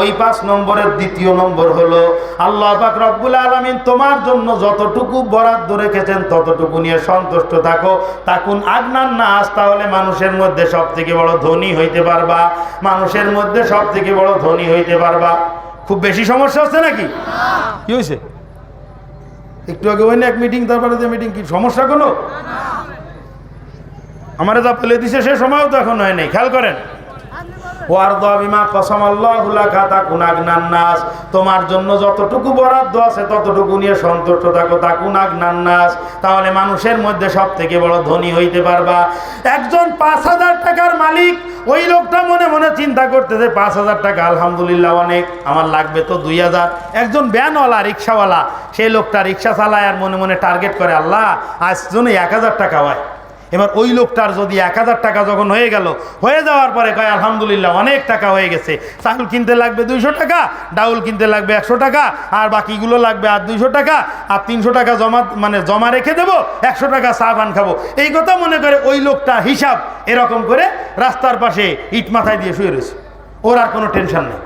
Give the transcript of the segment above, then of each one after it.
ওই পাঁচ নম্বরের দ্বিতীয় নম্বর হলো আল্লাহ পাক রব্বুল আলামিন তোমার জন্য যতটুকু বরাদ্দ রেখেছেন ততটুকু নিয়ে সন্তুষ্ট থাকো। তাকুন নাস তাহলে মানুষের মধ্যে সব থেকে বড় ধনী হইতে পারবা। মানুষের মধ্যে সব থেকে বড় ধনী হইতে পারবা। খুব বেশি সমস্যা হচ্ছে নাকি? কি হয়েছে একটু আগে ওই না এক মিটিং তারপরে যে মিটিং কি? সমস্যা কোনো? আমারে যা ফেলে দিছে, সে সময়ও তো এখন হয় নাই। খেয়াল করেন। তোমার জন্য যতটুকু বরাদ্দ আছে, ততটুকু নিয়ে সন্তুষ্ট থাকো, তাকুন আগনান নাস। তাহলে মানুষের মধ্যে সব থেকে বড় ধনী হইতে পারবা। একজন পাঁচ হাজার টাকার মালিক, ওই লোকটা মনে মনে চিন্তা করতেছে, পাঁচ হাজার টাকা আলহামদুলিল্লাহ অনেক, আমার লাগবে তো দুই হাজার। একজন ব্যানওয়ালা রিক্সাওয়ালা, সেই লোকটা রিক্সা চালায় আর মনে মনে টার্গেট করে, আল্লাহ, আজ জন্য এক হাজার টাকা হয়। এবার ওই লোকটার যদি এক হাজার টাকা যখন হয়ে গেল, হয়ে যাওয়ার পরে কয়, আলহামদুলিল্লাহ, অনেক টাকা হয়ে গেছে। চাউল কিনতে লাগবে দুইশো টাকা, ডাউল কিনতে লাগবে একশো টাকা, আর বাকিগুলো লাগবে আর দুইশো টাকা, আর তিনশো টাকা জমা মানে জমা রেখে দেবো, একশো টাকা চা পান খাব। এই কথা মনে করে ওই লোকটা হিসাব এরকম করে রাস্তার পাশে ইট মাথায় দিয়ে শুয়ে রয়েছে। ওর আর কোনো টেনশন নেই।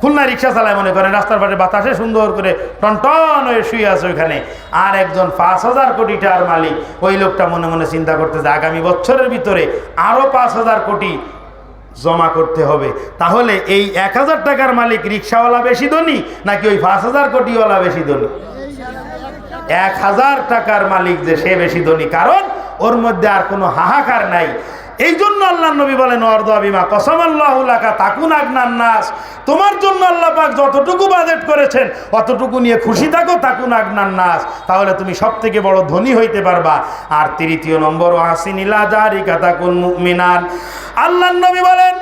খুলনা রিক্সা চালায় মনে করেন, রাস্তার পাশে বাতাসে সুন্দর করে টন টন হয়ে শুয়ে আছে ওইখানে। আর একজন পাঁচ হাজার কোটি টাকার মালিক, ওই লোকটা মনে মনে চিন্তা করতেছে, আগামী বছরের ভিতরে আরও পাঁচ হাজার কোটি জমা করতে হবে। তাহলে এই এক হাজার টাকার মালিক রিক্সাওয়ালা বেশি ধনী, নাকি ওই পাঁচ হাজার কোটিওয়ালা বেশি ধনী? এক হাজার টাকার মালিক যে সে বেশি ধনী, কারণ ওর মধ্যে আর কোনো হাহাকার নাই। এই জন্য আল্লাহ নবী বলেন অর্দা বিমা কসম আল্লাহুল্লাকা তাকুন আগনান নাস। তোমার জন্য আল্লাহ পাক যতটুকু বাজেট করেছেন, অতটুকু নিয়ে খুশি থাকো, তাকুন আগনান নাস। তাহলে তুমি সব থেকে বড় ধনী হইতে পারবা। আর তৃতীয় নম্বর হাসিনিলা জারিকা তাকুন মুমিনান। আল্লাহ নবী বলেন,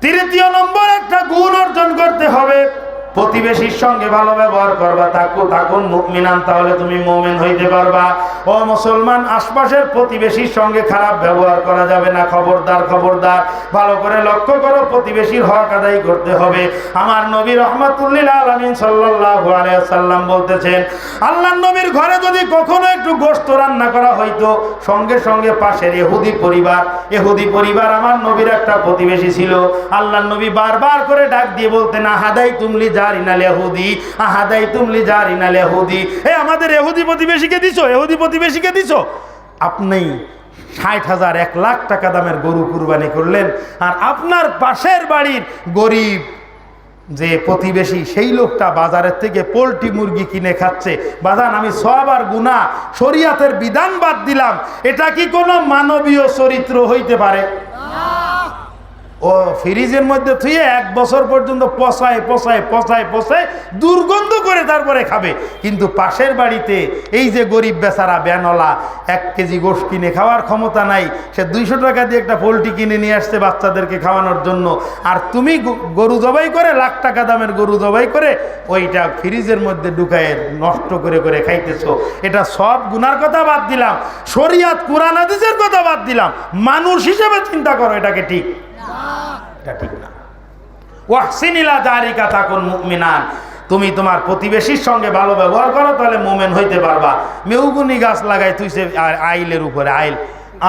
তৃতীয় নম্বর একটা গুণ অর্জন করতে হবে। প্রতিবেশীর সঙ্গে ভালো ব্যবহার করবা, তাকু তাকুন মুমিনান, তাহলে তুমি মোমেন হইতে পারবা। ও মুসলমান, আশপাশের প্রতিবেশীর সঙ্গে খারাপ ব্যবহার করা যাবে না, খবরদার খবরদার। ভালো করে লক্ষ্য করো, প্রতিবেশীর হক আদায় করতে হবে। আমার নবী রহমাতুল্লিল আলমিন সাল্লাল্লাহু আলাইহি সাল্লাম বলতেছেন আল্লাহ নবীর ঘরে যদি কখনো একটু গোশত রান্না করা হইতো, সঙ্গে সঙ্গে পাশের এহুদি পরিবার এহুদি পরিবার আমার নবীর একটা প্রতিবেশী ছিল। আল্লাহ নবী বারবার করে ডাক দিয়ে বলতেন, আহাদাই তুমলি আমাদের এহুদি প্রতিবেশীকে দিছো? এহুদি প্রতিবেশীকে দিছো? আপনি ষাট হাজার এক লাখ টাকা দামের গরু কুরবানি করলেন, আর আপনার পাশের বাড়ির গরিব যে প্রতিবেশী, সেই লোকটা বাজারের থেকে পোলট্রি মুরগি কিনে খাচ্ছে। বাজান, আমি সব আর গুণা শরিয়াতের বিধান বাদ দিলাম। এটা কি কোনো মানবীয় চরিত্র হইতে পারে? ও ফ্রিজের মধ্যে থুয়ে এক বছর পর্যন্ত পচায় পচায় পচায় পচায়, দুর্গন্ধ করে তারপরে খাবে। কিন্তু পাশের বাড়িতে এই যে গরিব বেচারা ব্যানলা, এক কেজি গোশ কিনে খাওয়ার ক্ষমতা নাই, সে দুইশো টাকা দিয়ে একটা পোলট্রি কিনে নিয়ে আসছে বাচ্চাদেরকে খাওয়ানোর জন্য। আর তুমি গরু জবাই করে, লাখ টাকা দামের গরু জবাই করে, ওইটা ফ্রিজের মধ্যে ঢুকায় নষ্ট করে করে খাইতেছো। এটা সব গুনার কথা বাদ দিলাম। শরিয়াত, কোরআন, হাদিসের কথা বাদ দিলাম। মানুষ হিসেবে চিন্তা করো এটাকে ঠিক। এটা ঠিক না। ওয়াহসিনিলা জারিকা থাকুন মুমিনান। তুমি তোমার প্রতিবেশীর সঙ্গে ভালো ব্যবহার করো, তাহলে মোমেন হইতে পারবা। মেউগুনি গাছ লাগাই তুইছে আইলের উপরে আইল।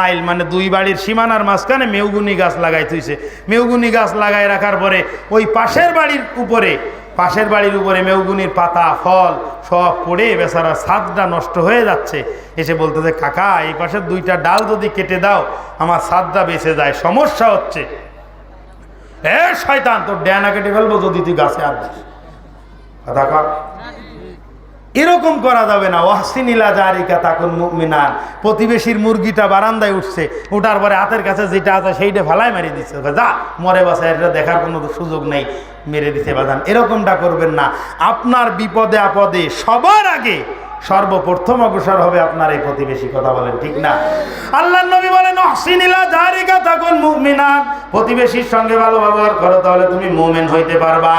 আইল মানে দুই বাড়ির সীমানার মাঝখানে মেউগুনি গাছ লাগাই তুইছে মেউগুনি গাছ লাগাই রাখার পরে ওই পাশের বাড়ির উপরে, পাশের বাড়ির উপরে মেউগুনির পাতা, ফল সব পড়ে বেচারা ছাদটা নষ্ট হয়ে যাচ্ছে। এসে বলতেছে, কাকা, এই পাশের দুইটা ডাল যদি কেটে দাও, আমার ছাদটা বেঁচে যায়, সমস্যা হচ্ছে। এ শয়তান, তোর ড্যানা কেটে ফেলব যদি তুই গাছে আর কথা কর। এরকম করা যাবে না। ওয়াসিনিলা জারিকা তাকুন মুমিনান। প্রতিবেশীর মুরগিটা বারান্দায় উঠছে ওঠার পরে হাতের কাছে যেটা আছে সেইটা ফালাই মেরে দিচ্ছে। যা, মরে বাসা, এটা দেখার কোনো সুযোগ নেই। মেরে দিতে বাদান এরকমটা করবেন না। আপনার বিপদে আপদে সবার আগে সর্বপ্রথম অগ্রসর হবে আপনার এই প্রতিবেশী, কথা বলেন ঠিক না? আল্লাহ নবী বলেন অহসিনিলা জারিকা তাকুন মুমিনান। প্রতিবেশীর সঙ্গে ভালো ব্যবহার করো, তাহলে তুমি মুমিন হইতে পারবা।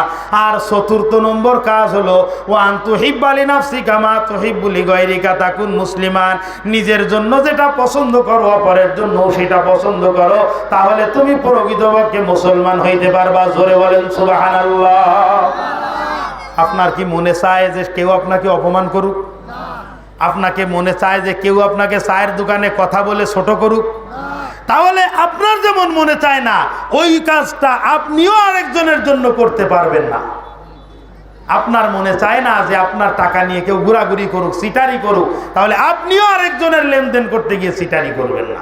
আর চতুর্থ নম্বর কাজ হলো ও আন্তুহিব্বালি নাফসি কামা তুহিব্বুলি গৈরিকা তাকুন মুসলিমান। নিজের জন্য যেটা পছন্দ করো, অপরের জন্য সেটা পছন্দ করো, তাহলে তুমি প্রকৃতপক্ষে মুসলমান হইতে পারবা। জোরে বলেন, সুবহানাল্লাহ। আপনার কি মনে চায় যে কেউ আপনাকে অপমান করুক? আপনাকে মনে চায় যে কেউ আপনাকে চায়ের দোকানে কথা বলে ছোট করুক। তাহলে আপনার যেমন মনে চায় না, ওই কাজটা আপনিও আরেকজনের জন্য করতে পারবেন না। আপনার মনে চায় না যে আপনার টাকা নিয়ে কেউ ঘোরাঘুরি করুক, সিটারি করুক, তাহলে আপনিও আরেকজনের লেনদেন করতে গিয়ে সিটারি করবেন না।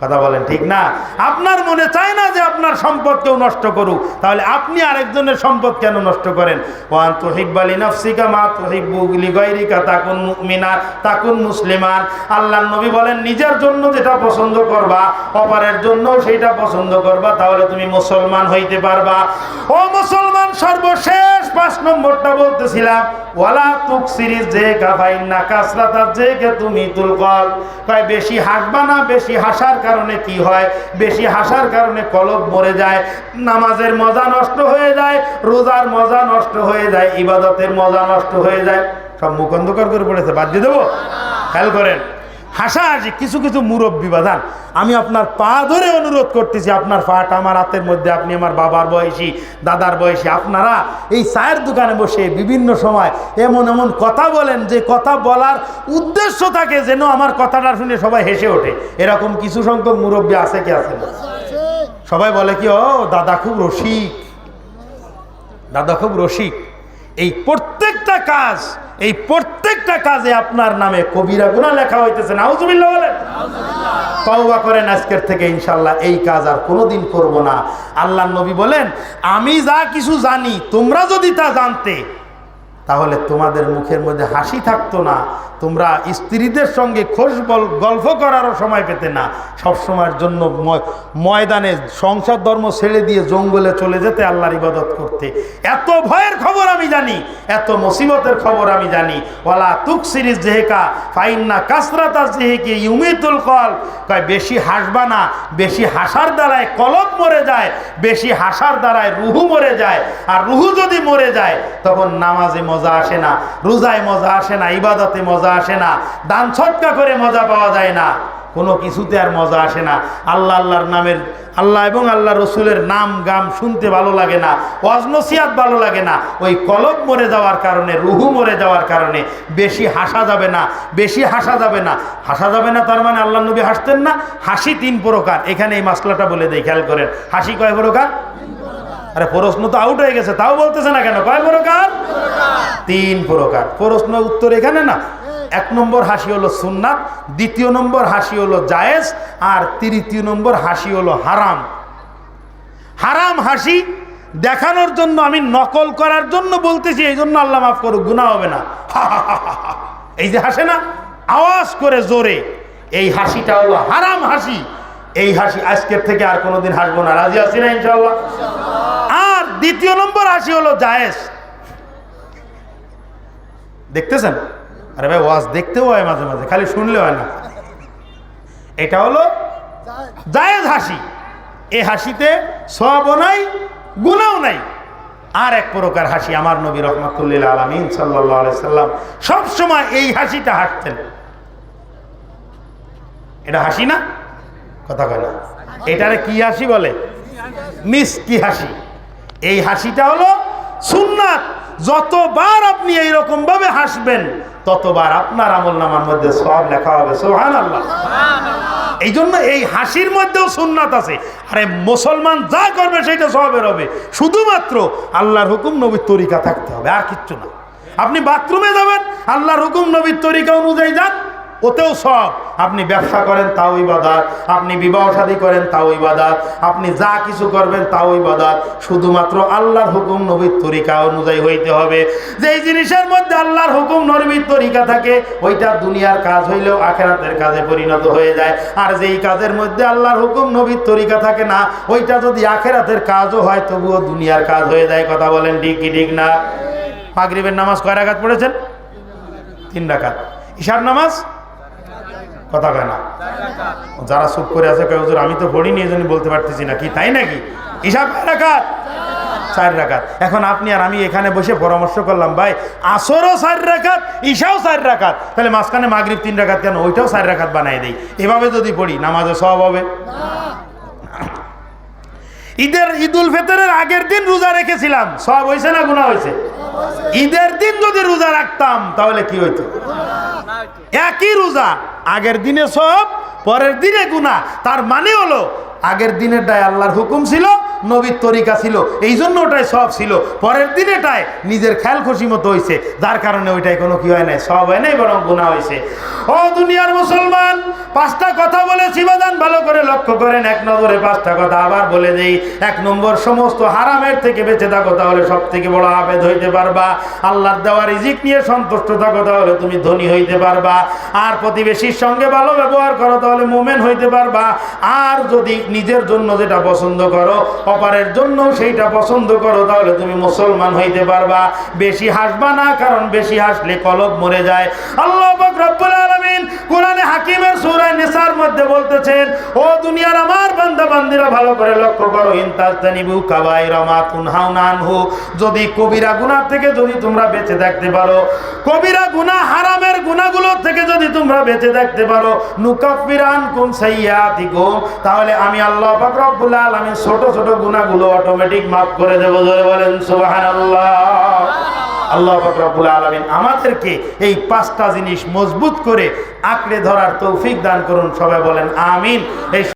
কথা বলেন, ঠিক না? আপনার মনে চায় না যে আপনার সম্পদ কেউ নষ্ট করুক, তাহলে আপনি আরেকজনের সম্পদ কেন নষ্ট করেন? ওয়ান তোহিব্বালি নফসিকা মা তোহিব্বুগলি গৈরিকা তাকুন মুমিনা, তাকুন মুসলিমান। আল্লাহ নবী বলেন, নিজের জন্য যেটা পছন্দ করবা, অপরের জন্য সেইটা পছন্দ করবা, তাহলে তুমি মুসলমান হইতে পারবা। ও মুসলমান সর্বশেষ পাঁচ নম্বরটা বলতেছিলাম, ওয়ালা তুক সিরিজ যে গাফাইন না কাসরাতা যে কে তুমি তুলকল। কয়, বেশি হাসবা না, বেশি হাসার কারণে কি হয়? বেশি হাসার কারণে কলব মরে যায়, নামাজের মজা নষ্ট হয়ে যায়, রোজার মজা নষ্ট হয়ে যায়, ইবাদতের মজা নষ্ট হয়ে যায়। সব মুখ অন্ধকার করে পড়েছে, বাদ দিয়ে দেবো? খেয়াল করেন। হাসা হাসি কিছু কিছু মুরব্বী বাদান আমি আপনার পা ধরে অনুরোধ করতেছি, আপনার পাটা আমার হাতের মধ্যে, আপনি আমার বাবার বয়সী, দাদার বয়সী, আপনারা এই চায়ের দোকানে বসে বিভিন্ন সময় এমন এমন কথা বলেন, যে কথা বলার উদ্দেশ্য থাকে যেন আমার কথাটা শুনে সবাই হেসে ওঠে। এরকম কিছু সংখ্যক মুরব্বী আছে কি আছে সবাই বলে কি, ও, দাদা খুব রসিক। দাদা খুব রসিক। এই প্রত্যেকটা কাজ এই প্রত্যেকটা কাজে আপনার নামে কবিরা গুণা লেখা হইতেছে নাউজুবিল্লাহ বলেন। তওবা করেন আজকের থেকে ইনশাল্লাহ এই কাজ আর কোনোদিন করব না। আল্লাহ নবী বলেন, আমি যা কিছু জানি, তোমরা যদি তা জানতে, তাহলে তোমাদের মুখের মধ্যে হাসি থাকতো না তোমরা স্ত্রীদের সঙ্গে খোঁজ গল্প করারও সময় পেতে না। সব সময়ের জন্য ময়দানে সংসার ধর্ম ছেড়ে দিয়ে জঙ্গলে চলে যেতে আল্লাহর ইবাদত করতে। এত ভয়ের খবর আমি জানি, এত মুসিবতের খবর আমি জানি। ওয়ালা তুক সিরিজ জেহেকা, ফাইন্না কাসরাতা জেহেকে ইউমিতুল কল কয়, বেশি হাসবা না, বেশি হাসার দ্বারায় কলম মরে যায়, বেশি হাসার দ্বারায় রুহু মরে যায়। আর রুহু যদি মরে যায়, তখন নামাজে মজা আসে না, রোজায় মজা আসে না, ইবাদতে মজা আসে না। দান ছটকা করে মজা পাওয়া যায় না। কোনো কিছুতে আর মজা আসে না। আল্লাহ আল্লাহর নামের, আল্লাহ এবং আল্লাহ রসুলের নাম গাম শুনতে ভালো লাগে না। অজনসিয়াত ভালো লাগে না। ওই কলব মরে যাওয়ার কারণে, রুহু মরে যাওয়ার কারণে বেশি হাসা যাবে না, বেশি হাসা যাবে না। হাসা যাবে না তার মানে আল্লাহ নবী হাসতেন না। হাসি তিন প্রকার। এখানে এই মাসলাটা বলে দেয় খেয়াল করেন। হাসি কয় প্রকার? আরে প্রশ্ন তো আউট হয়ে গেছে, তাও বলতেছে না কেন? কয় প্রকার? তিন প্রকার। প্রশ্ন উত্তর এখানে না? এক নম্বর হাসি হলো সুন্নাত, দ্বিতীয় নম্বর হাসি হলো জায়েজ, আর তৃতীয় নম্বর হাসি হলো হারাম। হারাম হাসি দেখানোর জন্য, আমি নকল করার জন্য বলতেছি, এই জন্য আল্লাহ মাফ করুক গুণা হবে না। এই যে হাসে না, আওয়াজ করে জোরে, এই হাসিটা হলো হারাম হাসি। এই হাসি আজকের থেকে আর কোনোদিন হাসবো না। রাজি আছি না ইনশাল্লাহ আর দ্বিতীয় নম্বর হাসি হলো জায়েজ। দেখতেছেন? আরে ভাই, ওয়াজ দেখতেও হয় মাঝে মাঝে, খালি শুনলে হয় না। এটা হলো জায়েজ হাসি। এ হাসিতে সবও নাই, গুণাও নাই। আর এক প্রকার হাসি আমার নবী রহমতুল্লিল আলমিন সাল্লাহ সাল্লাম সবসময় এই হাসিটা হাসতেন। এটা হাসি না? কথা কয় না। এটারে কি হাসি বলে? মিষ্টি হাসি? এই হাসিটা হলো সুন্নাত। যতবার আপনি এইরকম ভাবে হাসবেন ততবার আপনার আমল নামার মধ্যে সব লেখা হবে সোহান আল্লাহ এই জন্য এই হাসির মধ্যেও সুন্নাত আছে। আরে মুসলমান যা করবে সেটা সবের হবে। শুধুমাত্র আল্লাহর হুকুম নবীর তরিকা থাকতে হবে আর কিচ্ছু না। আপনি বাথরুমে যাবেন আল্লাহর হুকুম নবীর তরিকা অনুযায়ী যান ওতেও সব। আপনি ব্যবসা করেন, তাও ইবাদাত। আপনি বিবাহ শাদী করেন, তাও ইবাদাত। আপনি যা কিছু করবেন, তাও ইবাদাত। শুধুমাত্র আল্লাহর হুকুম নবীর তরিকা অনুযায়ী হইতে হবে। যেই জিনিসের মধ্যে আল্লাহর হুকুম নবীর তরিকা থাকে, ওইটা দুনিয়ার কাজ হইলেও আখেরাতের কাজে পরিণত হয়ে যায়। আর যেই কাজের মধ্যে আল্লাহর হুকুম নবীর তরিকা থাকে না, ওইটা যদি আখেরাতের কাজও হয়, তবুও দুনিয়ার কাজ হয়ে যায়। কথা বলেন ঠিক কি ঠিক না? মাগরিবের নামাজ কয় রাকাত পড়েছেন? তিন রাকাত। ঈশার নামাজ কথা কয় না? যারা চুপ করে আছে কয় আমি তো পড়িনি, এই জন্য বলতে পারতেছি না। কি, তাই নাকি? হিসাব রাকাত? চার রাকাত। এখন আপনি আর আমি এখানে বসে পরামর্শ করলাম, ভাই, আসরও চার রাকাত, ঈশাও চার রাখাত তাহলে মাঝখানে মাগরিব তিন রাখাত কেন? ওইটাও চার রাকাত বানাই দেই। এভাবে যদি পড়ি, নামাজে সব হবে? ঈদের ঈদুল ফেতরের আগের দিন রোজা রেখেছিলাম। সব হয়েছে না গুণা হয়েছে ঈদের দিন যদি রোজা রাখতাম, তাহলে কি হইতো? একই রোজা। আগের দিনে সব, পরের দিনে গুণা তার মানে হলো, আগের দিনের দিনেরটায় আল্লাহর হুকুম ছিল নবীর তরিকা ছিল এই জন্য ওটাই সব ছিল। পরের দিন এটাই নিজের খেয়াল খুশি মতো হয়েছে যার কারণে ওইটাই কোনো কি হয় নাই, সব হয় নাই, বরং গুণা হয়েছে ও দুনিয়ার মুসলমান, পাঁচটা কথা বলেছি বাদান ভালো করে লক্ষ্য করেন, এক নজরে পাঁচটা কথা আবার বলে দেই। এক নম্বর, সমস্ত হারামের থেকে বেঁচে থাকো, তাহলে সব থেকে বড় আবেদ হইতে পারবা। আল্লাহর দেওয়া রিজিক নিয়ে সন্তুষ্ট থাকো, তাহলে তুমি ধনী হইতে পারবা। আর প্রতিবেশীর সঙ্গে ভালো ব্যবহার করো, তাহলে মোমেন হইতে পারবা। আর যদি নিজের জন্য যেটা পছন্দ করো অপারের জন্য সেইটা পছন্দ করো, তাহলে তুমি মুসলমান হইতে পারবা। বেশি হাসবা না, কারণ বেশি হাসলে কলব মরে যায়। আল্লাহ রব্বুল আলামিন কোরআনে হাকিমের সূরা নিসার মধ্যে বলতেছেন, ও দুনিয়ার আমার বান্দা বান্দিরা ভালো করে লক্ষ্য করো ইনতাজতানিবু কাবাইরা মা তুনহাউনা আনহু। যদি কবিরা গুনাহ থেকে যদি তোমরা বেঁচে থাকতে পারো, কবিরা গুনাহ হারামের গুনাহগুলো থেকে যদি তোমরা বেঁচে থাকতে পারো নুকাফির সাইয়াতি তাহলে আমি আল্লাহ পাক রব্বুল আলামিন ছোট ছোট গুণাগুলো অটোমেটিক মাফ করে দেব বলেন সুবহানাল্লাহ। আল্লাহ পাক রব্বুল আলামিন আমাদেরকে এই পাঁচটা জিনিস মজবুত করে আঁকড়ে ধরার তৌফিক দান করুন, সবাই বলেন আমিন। এই